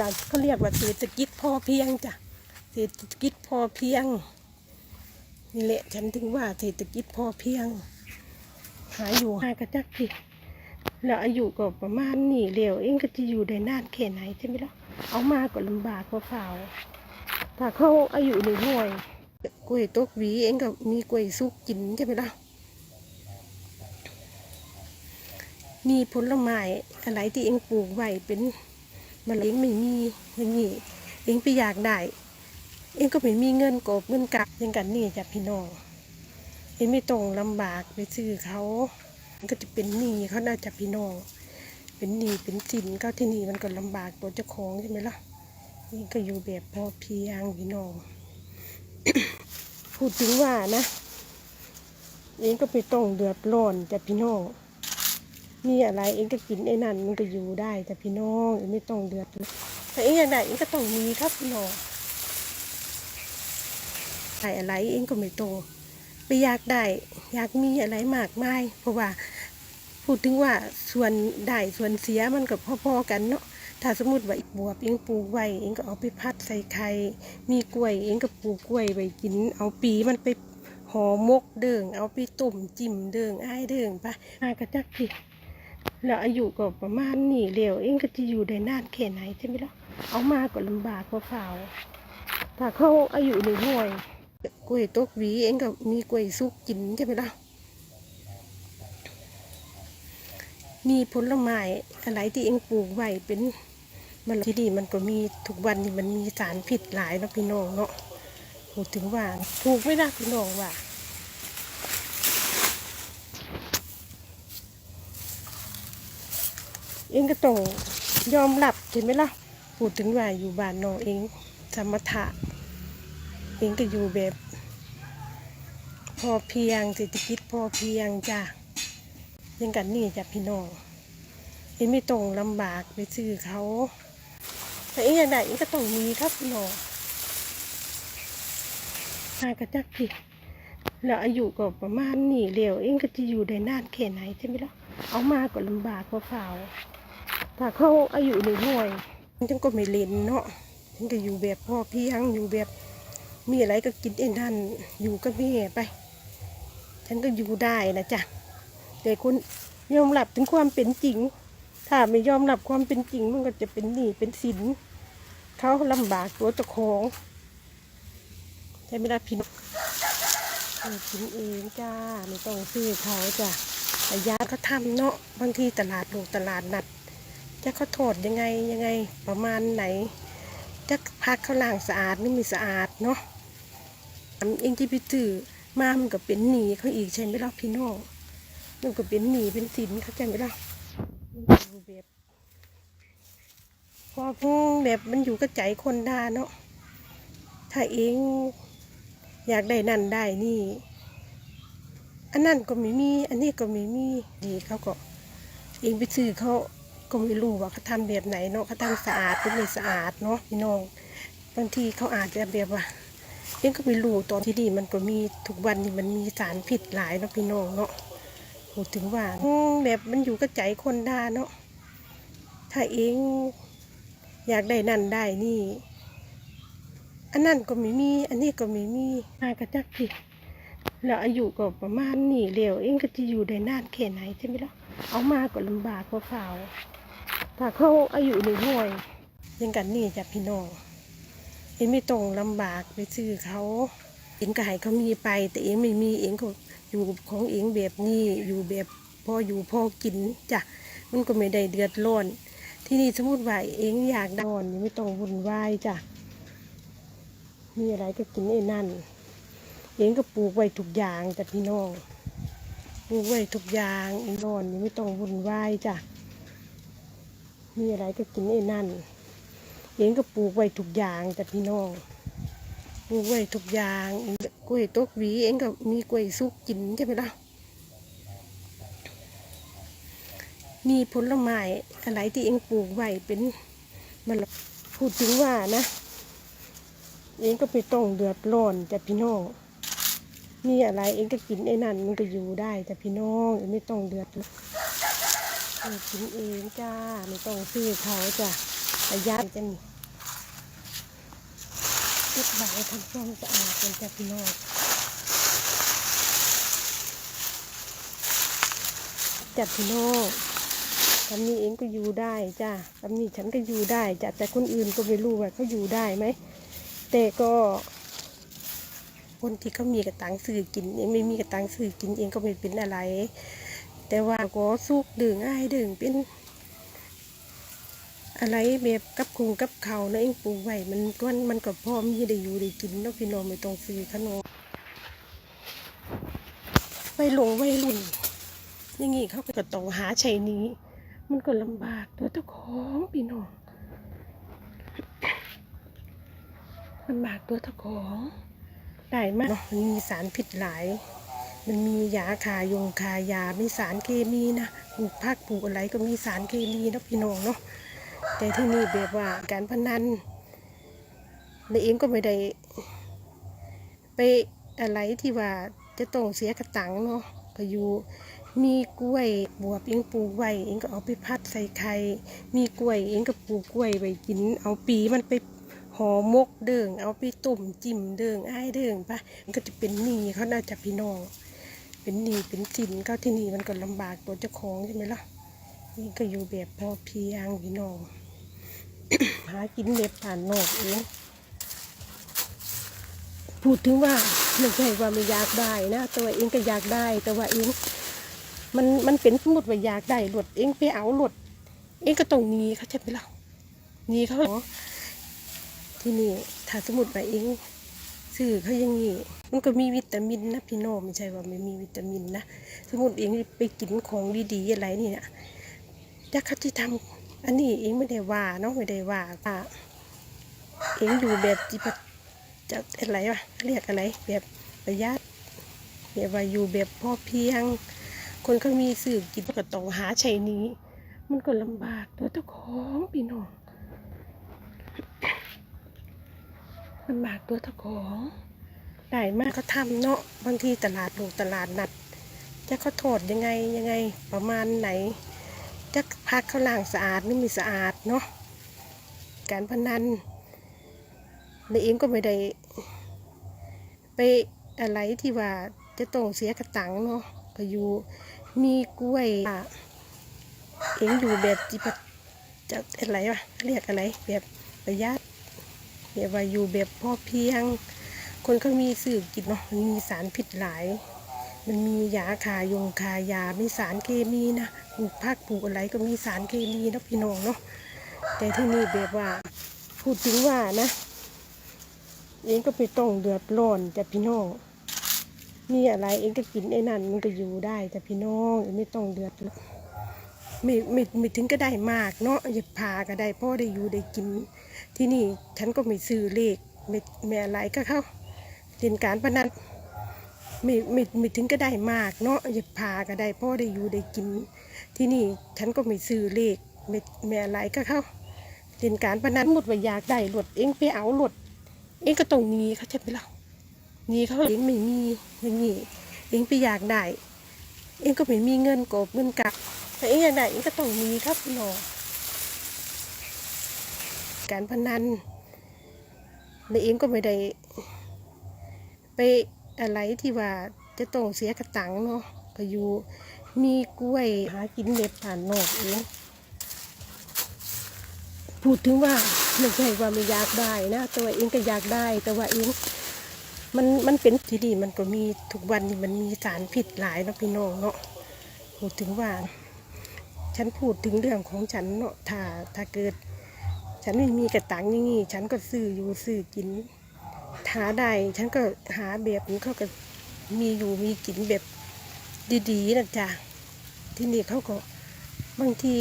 ล่ะเขาเรียกว่าเศรษฐกิจพอเพียงจ้ะเศรษฐกิจพอเพียงนี่แหละฉันถึงว่าเศรษฐกิจพอเพียง หาอยู่หากระจักพี่แล้วอายุก็ประมาณนี้เร็วเองก็จะอยู่ได้นานแค่ไหนใช่ไหมล่ะเอามาก็ลำบากกว่าเปล่าถ้าเขาอายุในห่วยกล้วยตกหวีเองก็มีกล้วยสุกกินใช่ไหมล่ะมีผลไม้อะไรที่เองปลูกไว้เป็น มะเร็งไม่มีอย่างนี้เองไปอยากได้เองก็ไม่มีเงินกบเงินกักอยังกันนี่จ้ะพี่น้องเองไม่ต้องลำบากไปซื้อเขาก็จะเป็นหนี้เขาน่าจะพี่น้อง เป็นหนี้เป็นสินเขาที่นี่มันก็ลำบากตัวเจ้าของใช่ไหมล่ะนี่ก็อยู่แบบพอเพียงพี่น้อง พูดถึงว่านะเองก็ไม่ต้องเดือดร้อนจ้ะพี่น้อง มีอะไรเองก็กินไอ้นั่นมันก็อยู่ได้แต่พี่น้องเองไม่ต้องเดือดร้อนแต่เองอยากได้เองก็ต้องมีครับพี่น้องได้อะไรเองก็ไม่โตไปอยากได้อยากมีอะไรมากมายเพราะว่าพูดถึงว่าส่วนได้ส่วนเสียมันก็พอๆกันเนาะถ้าสมมติว่าอีกบวบเองปลูกไว้เองก็เอาไปพัดใส่ไข่มีกล้วยเองก็ปลูกกล้วยไว้กิน เอาปีมันไปห่อมกเดิงเอาไปต้มจิ้มเดิงอ้ายเดิงไปอากระจักพี่ แล้วอายุก็ประมาณนี้เร็วเองก็จะอยู่ได้นานแค่ไหนใช่ไหมล่ะเอามาก็ลำบากกว่าเปล่าถ้าเขาอายุในห่วยกล้วยตกหวีเองก็มีกล้วยสุกกินใช่ไหมล่ะมีผลไม้อะไรที่เองปลูกไว้เป็นมันที่นี่มันก็มีทุกวันนี้มันมีสารพิษหลายเนาะพี่น้องเนาะพูดถึงว่าถูกไม่ได้พี่น้องว่า เองก็ต้องยอมรับใช่ไหมล่ะพูดถึงว่าอยู่บ้านนอกเองสมถะเองก็อยู่แบบ พอเพียงเศรษฐกิจพอเพียงจ้ะยังกันนี่จ้ะพี่น้องเองไม่ต้องลำบากไปซื้อเขาแต่เองอยากได้เองก็ต้องมีครับพี่น้องหากระจักพี่แล้วอายุก็ประมาณนี้เร็วเองก็จะอยู่ได้นานแค่ไหนใช่ไหมล่ะเอามาก็ลำบากกว่าเปล่า ถ้าเขาอายุในห่วยฉันก็ไม่เล่นเนาะฉันก็อยู่แบบพ่อเพียงอยู่แบบมีอะไรก็กินเองนั่นอยู่กับแม่ไป ฉันก็อยู่ได้นะจ๊ะแต่คุณยอมรับถึงความเป็นจริง ถ้าไม่ยอมรับความเป็นจริงมันก็จะเป็นหนี้เป็นสินเขาลำบากตัวเจ้าของใช่ไหมล่ะพี่น้องเออกินเองจ้าไม่ต้องซื้อเขาจ้ะแต่ยาเขาทำเนาะบางทีตลาดลงตลาดนัด จะเขาโทษยังไงยังไงประมาณไหน จะพักเขาล้างสะอาดไม่มีสะอาดเนาะอันเองที่ไปตื้อมามันก็เป็นหนีเขาอีกใช่ไหมล่ะพี่น้องมันก็เป็นหนีเป็นสินเขาใจไหมล่ะมันอยู่แบบพอแบบมันอยู่กับใจคนด่าเนาะถ้าเองอยากได้นั่นได้นี่ อันนั่นก็ไม่มี อันนี้ก็ไม่มีดีเขาก็เองไปซื้อเขา ก็ไม่รู้ว่าเขาทำแบบไหนเนาะเขาทำสะอาดหรือไม่สะอาดเนาะพี่น้องบางทีเขาอาจจะแบบว่าเองก็ไม่รู้ตอนที่นี่มันก็มีทุกวันนี้มันมีสารพิษหลายเนาะพี่น้องเนาะพูดถึงว่าแบบมันอยู่กับใจคนด่าเนาะถ้าเองอยากได้นั่นได้นี่ อันนั่นก็ไม่มี อันนี้ก็ไม่มีหากระจักพี่แล้วอายุก็ประมาณนี้เร็วเองก็จะอยู่ได้นานแค่ไหนใช่ไหมล่ะเอามาก็ลำบากกว่าเปล่า ถ้าเขาอายุในห่วยยังกันนี่จ้ะพี่น้องเองไม่ต้องลำบากไปซื้อเขา เองก็ให้เขามีไป แต่เองไม่มีเองก็อยู่ของเองแบบนี้อยู่แบบพออยู่พอกินจ้ะมันก็ไม่ได้เดือดร้อน ที่นี่สมมติว่าเองอยากด้นอนไม่ต้องวุ่นวายจ้ะมีอะไรก็กินไอ้นั่น เองก็ปลูกไว้ทุกอย่างแต่พี่น้องปลูกไว้ทุกอย่างเองนอนนี่ไม่ต้องวุ่นวายจ้ะ มีอะไรก็กินไอ้นั่น เองก็ปลูกไว้ทุกอย่างแต่พี่น้องปลูกไว้ทุกอย่างเองกล้วยตกหวีเองก็มีกล้วยสุกกินใช่ไหมล่ะมีผลไม้อะไรที่เองปลูกไว้เป็นมันพูดถึงว่านะ เองก็ไม่ต้องเดือดร้อนแต่พี่น้องมีอะไรเองก็กินไอ้นั่นมันก็อยู่ได้แต่พี่น้องเองไม่ต้องเดือดร้อน เออกินเองจ้า ไม่ต้องซื้อเขาจ้ะประหยัดจะมีก็บใบทำความสะอาดกันจากพี่น้องจัดพี่น้องทำนี้เองก็อยู่ได้จ้าทำนี้ฉันก็อยู่ได้จ้ะแต่คนอื่นก็ไม่รู้ว่าเขาอยู่ได้ไหม แต่ก็คนที่เขามีกระตังซื้อกินเองไม่มีกระตังซื้อกินเองก็ไม่เป็นอะไร แต่ว่าก็สุกดึงอ้ายดึงเป็น อะไรแบบกับคุงกับเขานะเองปลูกไว้มันก็มันก็พร้อมที่ได้อยู่ได้กินแล้วพี่น้องไม่ต้องซื้อขนมไปหลงไว้รุ่นอย่างงี้เขาก็ต้องหาชัยนี้ มันก็ลำบากตัวเจ้าของพี่น้องลำบากตัวเจ้าของได้มากมีสารพิษหลาย มันมียาคายงคายา มีสารเคมีนะปลูกผักปลูกอะไรก็มีสารเคมีนะพี่น้องเนาะแต่ที่นี่แบบว่าการพนันในเองก็ไม่ได้ ไปอะไรที่ว่าจะต้องเสียกระตังเนาะก็อยู่มีกล้วยบวบเองปลูกไว้เองก็เอาไปพัดใส่ไข่มีกล้วยเองก็ปลูกกล้วยไว้กิน เอาปีมันไปห่อมกเดิงเอาไปต้มจิ้มเดิงอ้ายเดิงปะมันก็จะเป็นหนี้เขาน่าจะพี่น้อง เป็นหนี้เป็นสินก็ที่นี่มันก็ลำบากตัวเจ้าของใช่ไหมล่ะนี่ก็อยู่แบบพอเพียงพี่น้อง หากินเล็บผ่านนอกเองพูดถึงว่าไม่ใช่ว่าไม่อยากได้นะแต่ว่าเองก็อยากได้ แต่ว่าเองมันมันเป็นสมมติว่าอยากได้หลดเองไปเอาหลดเองก็ต้องหนีเขาใช่ไหมล่ะหนีเขาเหรอที่นี่ถ้าสมมติว่าเอง ซื้อเขาอยังงี้มันก็มีวิตามินนะพี่น้องไม่ใช่ว่าไม่มีวิตามินนะสมมติเองไปกินของดีๆอะไรนี่นะจักเขาที่ทำอันนี้เองไม่ได้ว่าเนาะไม่ได้ว่าว่าเองอยู่แบบจิปจะอะไรวะเรียกอะไรแบบประหยัดแบบว่าอยู่แบบพอเพียง คนเขามีสื่อกินก็ต้องหาชัยนี้ มันก็ลำบากตัวเจ้าของพี่น้อง ลำบากตัวเจ้าของได้มากเขาทำเนาะบางทีตลาดลงตลาดนัดจะเขาโทษยังไงยังไงประมาณไหนจะพักเขาล่างสะอาดหรือไม่สะอาดเนาะการพนันในเองก็ไม่ได้ ไปอะไรที่ว่าจะต้องเสียกระตังเนาะก็อยู่มีกล้วยอะเองอยู่แบบจิปะจะอะไรวะเรียกอะไรแบบประหยัด แบบว่าอยู่แบบพอเพียง คนเขามีสื่อกินเนาะมันมีสารพิษหลาย มันมียาคายงคายามีสารเคมีนะปลูกผักปลูกอะไรก็มีสารเคมีนะพี่น้องเนาะแต่ที่นี่แบบว่าพูดถึงว่านะเองก็ไปต้องเดือดร้อนแต่พี่น้องมีอะไรเองก็กินไอ้นั่นมันก็อยู่ได้แต่พี่น้องเองไม่ต้องเดือดร้อนไม่ไม่ไม่ถึงก็ได้มากเนาะอย่าพาก็ได้พ่อได้อยู่ได้กิน ที่นี่ฉันก็ไม่ซื้อเลขไม่ไม่อะไรก็เข้าเล่นการพนันไม่ไม่ไม่ถึงก็ได้มากเนาะอย่าพาก็ได้พ่อได้อยู่ได้กิน ที่นี่ฉันก็ไม่ซื้อเลขไม่ไม่อะไรก็เข้าเล่นการพนันหมดว่าอยากได้หลดเองไปเอาหลดเองก็ต้องหนีเขาใช่ไหมล่ะหนีเขาเองไม่มีอย่างนี้เองไปอยากได้เองก็ไม่มีเงินกบเงินกักแต่เองอยากได้เองก็ต้องหนีครับพี่น้อง การพนันในเองก็ไม่ได้ ไปอะไรที่ว่าจะต้องเสียกระตังเนาะก็อยู่มีกล้วยหากินเล็บผ่านนอกเองพูดถึงว่าไม่ใช่ว่าไม่อยากได้นะแต่ว่าเองก็อยากได้ แต่ว่าเองมันมันเป็นที่ดีมันก็มีทุกวันนี่มันมีสารพิษหลายเนาะพี่น้องเนาะพูดถึงว่า ฉันพูดถึงเรื่องของฉันเนาะถ้าถ้าเกิด ฉันไม่มีกระตังอย่างงี้ฉันก็ซื้ออยู่ซื้อกินหาได้ฉันก็หาแบบนี้เขาก็มีอยู่มีกินแบบดีๆนะจ๊ะที่นี่เขาก็บางที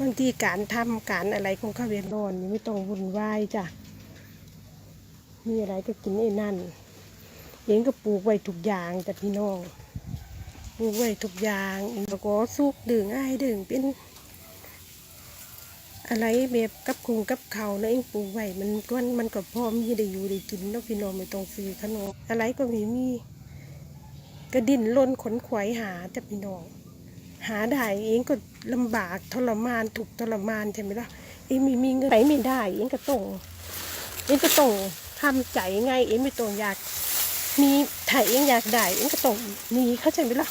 บางทีการทำการอะไรของเขาเรียนนอนนี่ไม่ต้องวุ่นวายจ้ะมีอะไรก็กินไอ้นั่นเองก็ปลูกไว้ทุกอย่างแต่พี่น้องปลูกไว้ทุกอย่างเองก็สุกดึงอ้ายดึงเป็น อะไรแบบกับคุงกับเขานะเองปลูกไว้มันก็มันก็พร้อมที่ได้อยู่ได้กินเนาะพี่น้องไม่ต้องซื้อขนมอะไรก็ม่มีกระดิ่นล้นขนขวายหาแต่พี่น้อง หาได้เองก็ลำบากทรมานถูกทรมานใช่ไหมล่ะเองม่มีเงินไปไม่ได้ เองก็ต้องเองก็ต้องทำใจไงเองไม่ต้องอยาก มีถ้ายเองอยากได้เองก็ต้องมีเข้าใจไหมล่ะ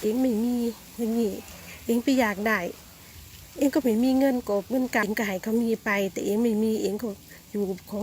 เองไม่มีอย่างนี้เองไปอยากได้ เองก็ไม่มีเงินกบเงินกำเองก็ให้เขามีไป แต่เองไม่มีเองก็อยู่ของ